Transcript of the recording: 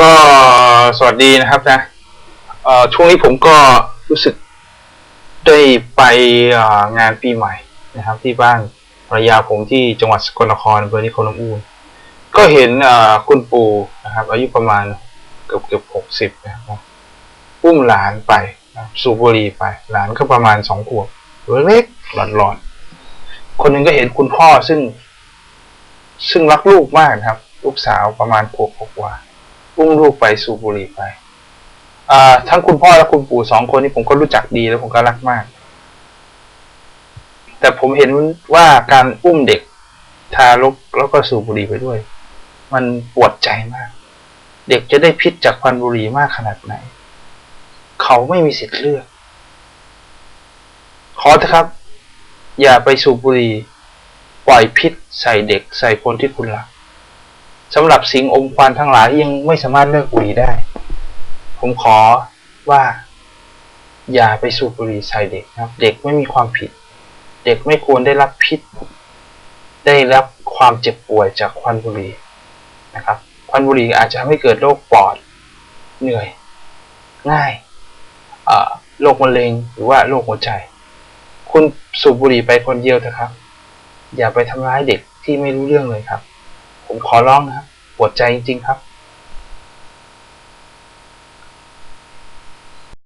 ก็สวัสดีนะครับนะเอ่อช่วงนี้ผมก็รู้สึกได้ไปงานปีใหม่นะครับ ที่บ้านภรรยาผมที่จังหวัดสกลนครอำเภอนิโคลอูนก็เห็นคุณปู่นะครับ อายุประมาณเกือบเกือบหกสิบนะครับอุ้มหลานไปสูบบุหรี่ไป หลานก็ประมาณสองขวบเล็กหลอนหลอนๆคนหนึ่งก็เห็นคุณพ่อซึ่ง ซึ่งรักลูกมากนะครับ ลูกสาวประมาณขวบกว่า อุ้มลูกไปสูบบุหรี่ไปทั้งคุณพ่อและคุณปู่สองคนนี้ผมก็รู้จักดีแล้วผมก็รักมาก แต่ผมเห็นว่าการอุ้มเด็กทารกแล้วก็สูบบุหรี่ไปด้วย มันปวดใจมาก เด็กจะได้พิษจากควันบุหรี่มากขนาดไหน เขาไม่มีสิทธิ์เลือก ขอเถอะครับ อย่าไปสูบบุหรี่ปล่อยพิษใส่เด็กใส่คนที่คุณรัก สำหรับสิ่งอมควันทั้งหลายที่ยังไม่สามารถเลิกบุหรี่ได้ ผมขอว่า อย่าไปสูบบุหรี่ใส่เด็กนะครับ เด็กไม่มีความผิด เด็กไม่ควรได้รับพิษ ได้รับความเจ็บป่วยจากควันบุหรี่นะครับ ควันบุหรี่อาจจะทำให้เกิดโรคปอดเหนื่อย ง่ายโรคมะเร็งหรือว่าโรคหัวใจ คุณสูบบุหรี่ไปคนเดียวเถอะครับ อย่าไปทำร้ายเด็กที่ไม่รู้เรื่องเลยครับ ผมขอร้องนะครับปวดใจจริง ๆ ครับ